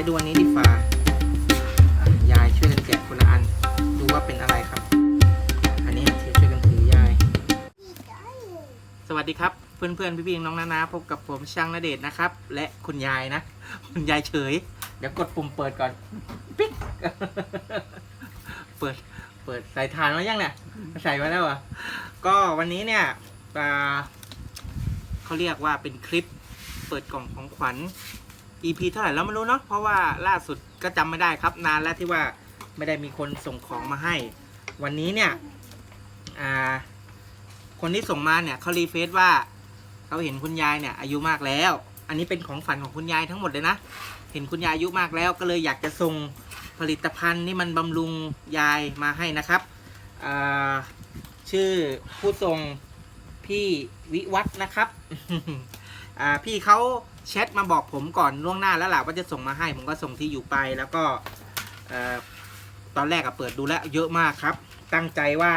ให้ดูอันนี้ดีฝ่ายายช่วยกันแกะคนละอัน ดูว่าเป็นอะไรครับ อันนี้ที่ช่วยกันถือยาย สวัสดีครับเพื่อนเพื่อนๆ พี่ๆ น้องๆนานาพบกับผมช่างนาเดชนะครับ และคุณยายนะ คุณยายเฉย เดี๋ยวกดปุ่มเปิดก่อน ปิ๊ก เปิด เปิดใส่ฐานมายังเนี่ย ใส่มาแล้วอะก็วันนี้เนี่ยอ่าเขาเรียกว่าเป็นคลิปเปิดกล่องของขวัญ EP เท่าไหร่แล้วไม่รู้เนาะเพราะว่าล่าสุดก็จำไม่ได้ครับ นานแล้วที่ว่าไม่ได้มีคนส่งของมาให้ วันนี้เนี่ยอ่าคนที่ส่งมาเนี่ยเขารีเฟซว่าเขาเห็นคุณยายเนี่ยอายุมากแล้ว อันนี้เป็นของฝันของคุณยายทั้งหมดเลยนะ เห็นคุณยายอายุมากแล้วก็เลยอยากจะส่งผลิตภัณฑ์ที่มันบำรุงยายมาให้นะครับอ่าชื่อผู้ส่งพี่วิวัฒน์นะครับ อ่าพี่เขา แชทมาบอกผมก่อนล่วงหน้าแล้วหล่ะว่าจะส่งมาให้ ผมก็ส่งที่อยู่ไปแล้วก็ตอนแรกอะเปิดดูแล้วเยอะมากครับ ตั้งใจว่า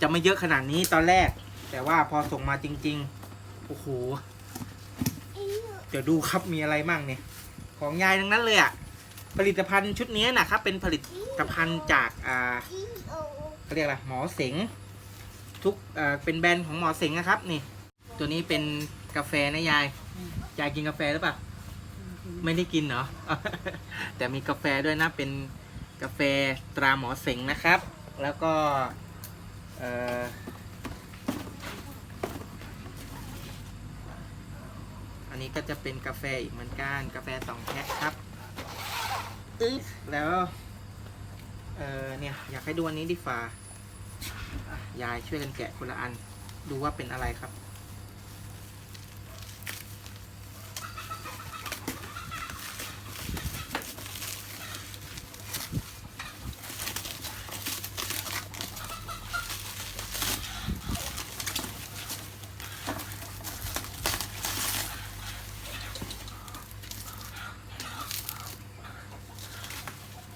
จะไม่เยอะขนาดนี้ตอนแรก แต่ว่าพอส่งมาจริง ๆ โอ้โห เดี๋ยวดูครับมีอะไรมั่งเนี่ย ของยายทั้งนั้นเลยอะ่ะผลิตภัณฑ์ชุดนี้นะครับ เป็นผลิตภัณฑ์จากอ่าเขาเรียกอะไรหมอเสงทุกเอ่อเป็นแบรนด์ของหมอเสงนะครับนี่ ตัวนี้เป็น กาแฟนะยาย ยายกินกาแฟหรือเปล่า ไม่ได้กินเหรอ แต่มีกาแฟด้วยนะ เป็นกาแฟตราหมอเสงนะครับ แล้วก็เอ่ออันนี้ก็จะเป็นกาแฟอีกเหมือนกัน กาแฟสองแพ็คครับอึ๊บแล้ว เออเนี่ย อยากให้ดูอันนี้ดิฟ้าอะยายช่วยกันแกะคนละอัน ดูว่าเป็นอะไรครับ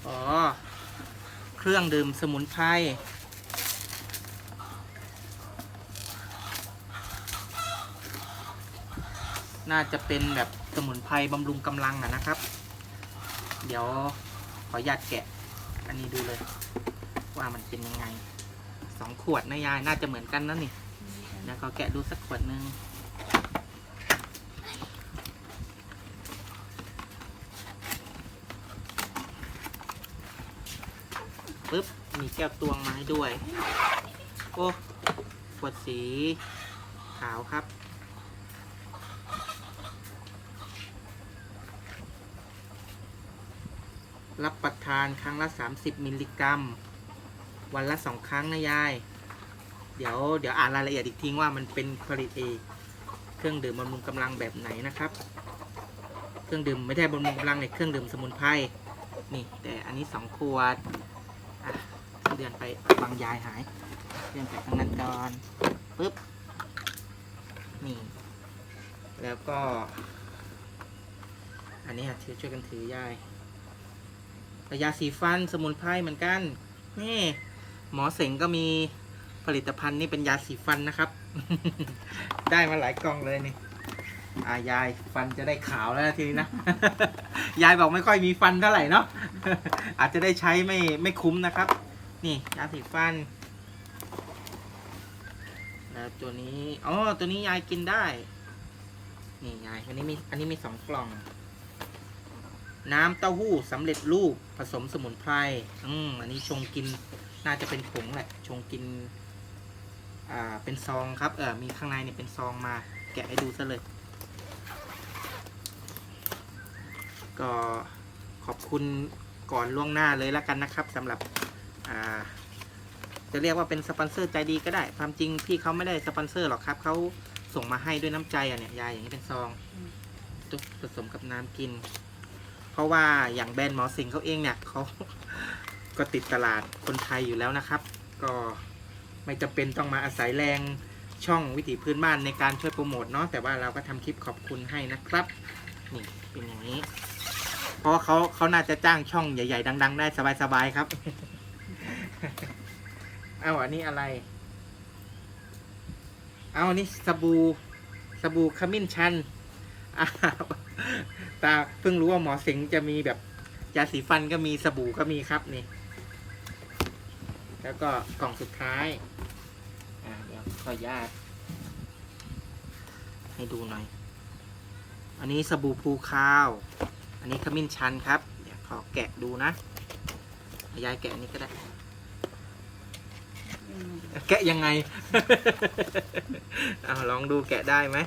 อ๋อ เครื่องดื่มสมุนไพรน่าจะเป็นแบบสมุนไพรบำรุงกำลังอะนะครับ เดี๋ยวขออนุญาตแกะ อันนี้ดูเลย ว่ามันเป็นยังไงสองขวดนะยายน่าจะเหมือนกันนะนี่เดี๋ยวขอแกะดูสักขวดนึง ปึ๊บมีแก้วตวงมาให้ด้วย โอ้ขวดสีขาวครับ รับประทานครั้งละ 30 มิลลิกรัม วันละสองครั้งนะยาย เดี๋ยวเดี๋ยวอ่านรายละเอียดอีกทีว่ามันเป็นผลิตเองเครื่องดื่มบำรุงกำลังแบบไหนนะครับ เครื่องดื่มไม่ได้บำรุงกำลังในเครื่องดื่มสมุนไพรนี่แต่อันนี้สองขวด เดือนไปบางยายหายเดือนไปทางนั้นก่อนปึ๊บนี่ แล้วก็ อันนี้ค่ะช่วยกันถือยายยาสีฟันสมุนไพรเหมือนกัน นี่ หมอเสงก็มีผลิตภัณฑ์นี่เป็นยาสีฟันนะครับ ได้มาหลายกล่องเลยนี่อายายฟันจะได้ขาวแล้วทีนี้นะ ยายบอกไม่ค่อยมีฟันเท่าไหร่เนาะอาจจะได้ใช้ไม่ไม่คุ้มนะครับ นี่ยาสีฟัน แล้วตัวนี้อ๋อตัวนี้ยายกินได้ นี่ยายอันนี้มีอันนี้มีสองกล่อง น้ำเต้าหู้สำเร็จรูปผสมสมุนไพรอืมอันนี้ชงกินน่าจะเป็นผงแหละ ชงกิน อ่าเป็นซองครับ เออมีข้างในเนี่ยเป็นซองมา แกะให้ดูซะเลย ก็ขอบคุณก่อนล่วงหน้าเลยแล้วกันนะครับสำหรับ อ่า จะเรียกว่าเป็นสปอนเซอร์ใจดีก็ได้ ความจริงพี่เขาไม่ได้สปอนเซอร์หรอกครับ เขาส่งมาให้ด้วยน้ำใจอะเนี่ยยายอย่างนี้เป็นซองตุกผสมกับน้ำกิน เพราะว่าอย่างแบรนด์หมอสิงเขาเองเนี่ยเขาก็ติดตลาดคนไทยอยู่แล้วนะครับ ก็ไม่จำเป็นต้องมาอาศัยแรงช่องวิถีพื้นบ้านในการช่วยโปรโมทเนาะแต่ว่าเราก็ทำคลิปขอบคุณให้นะครับนี่เป็นอย่างนี้ เพราะเขาเขาน่าจะจ้างช่องใหญ่ ๆ ดัง ๆ ได้สบายๆครับ เอาอันนี้อะไร เอาอันนี้สบู่สบู่ขมิ้นชันอ้าวไปตาเพิ่งรู้ว่าหมอสิงจะมีแบบยาสีฟันก็มีสบู่ก็มีครับนี่ แล้วก็กล่องสุดท้าย อ่าเดี๋ยวขออนุญาตให้ดูหน่อย อันนี้สบู่ภูข้าว อันนี้ขมิ้นชันครับ เดี๋ยวขอแกะดูนะยายแกะนี้ก็ได้ แกะยังไง เอาลองดูแกะได้ไหม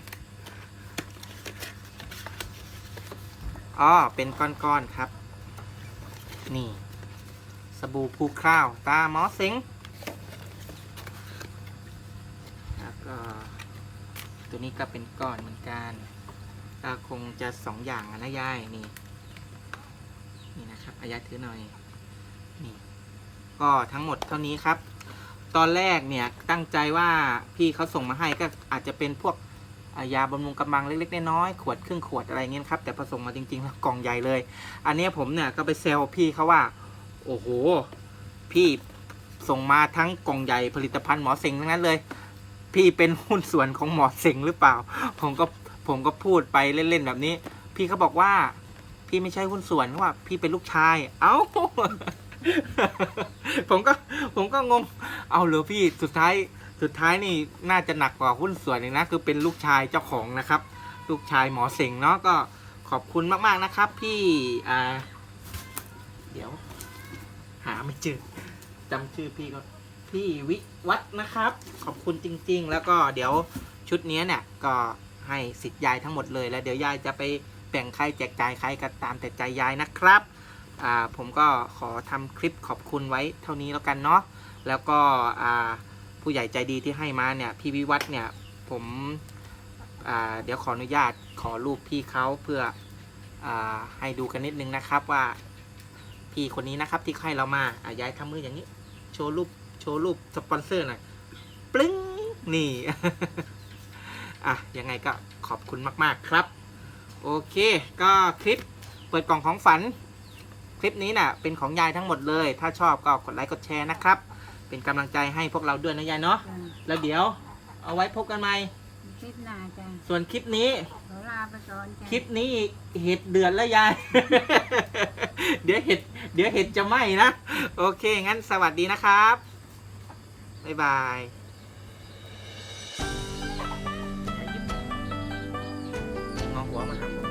อ๋อ เป็นก้อนๆครับ นี่ สบู่ภูคราว ตาหมอเซ็งแล้วก็ตัวนี้ก็เป็นก้อนเหมือนกันตาคงจะสองอย่างนะยายนี่ นี่นะครับอายายถือหน่อย นี่ ก็ทั้งหมดเท่านี้ครับ ตอนแรกเนี่ยตั้งใจว่าพี่เขาส่งมาให้ก็อาจจะเป็นพวกยาบำรุงกำลังเล็กๆน้อยๆขวดครึ่งขวดอะไรเงี้ยครับแต่พอส่งมาจริงๆแล้วกล่องใหญ่เลย อันนี้ผมเนี่ยก็ไปเซลพี่เขาว่า โอ้โห พี่ส่งมาทั้งกล่องใหญ่ผลิตภัณฑ์หมอเสงทั้งนั้นเลย พี่เป็นหุ้นส่วนของหมอเสงหรือเปล่า ผมก็ผมก็พูดไปเล่นๆแบบนี้ พี่เขาบอกว่า พี่ไม่ใช่หุ้นส่วนเขาว่า พี่เป็นลูกชาย เอ้าผมก็ผมก็งง เอาเหรอพี่สุดท้ายสุดท้ายนี่น่าจะหนักกว่าหุ้นส่วนอีกนะ คือเป็นลูกชายเจ้าของนะครับ ลูกชายหมอเสงเนาะก็ขอบคุณมากๆนะครับ พี่อ่าเดี๋ยว หาไม่เจอจำชื่อพี่ก็พี่วิวัฒนะครับ ขอบคุณจริง ๆ แล้วก็เดี๋ยวชุดนี้เนี่ยก็ให้สิทธิ์ยายทั้งหมดเลย แล้วเดี๋ยวยายจะไปแบ่งใครแจกจ่ายใครก็ตามแต่ใจยายนะครับ อ่าผมก็ขอทำคลิปขอบคุณไว้เท่านี้แล้วกันเนาะ แล้วก็ผู้ใหญ่ใจดีที่ให้มาเนี่ยพี่วิวัฒน์เนี่ยผมเดี๋ยวขออนุญาตขอรูปพี่เขาเพื่ออให้ดูกันนิดนึงนะครับว่าพี่คนนี้นะครับที่ให้เรามาอะย้ายทำมืออย่างนี้ โชว์รูปโชว์รูปสปอนเซอร์หน่อยปลึ้งนี่อะยังไงก็ขอบคุณมาก ๆ ครับ โอเค ก็คลิปเปิดกล่องของฝัน คลิปนี้น่ะ เป็นของยายทั้งหมดเลย ถ้าชอบก็กดไลค์กดแชร์นะครับ เป็นกำลังใจให้พวกเราด้วยนะยายเนาะแล้วเดี๋ยวเอาไว้พบกันใหม่ คลิปหน้าจ้ะส่วนคลิปนี้คลิปนี้เห็ดเดือดแล้วยาย เดี๋ยวเห็ดเดี๋ยวเห็ดจะไหม้นะ โอเค งั้นสวัสดีนะครับ บ๊ายบาย งอหัวมาหาผม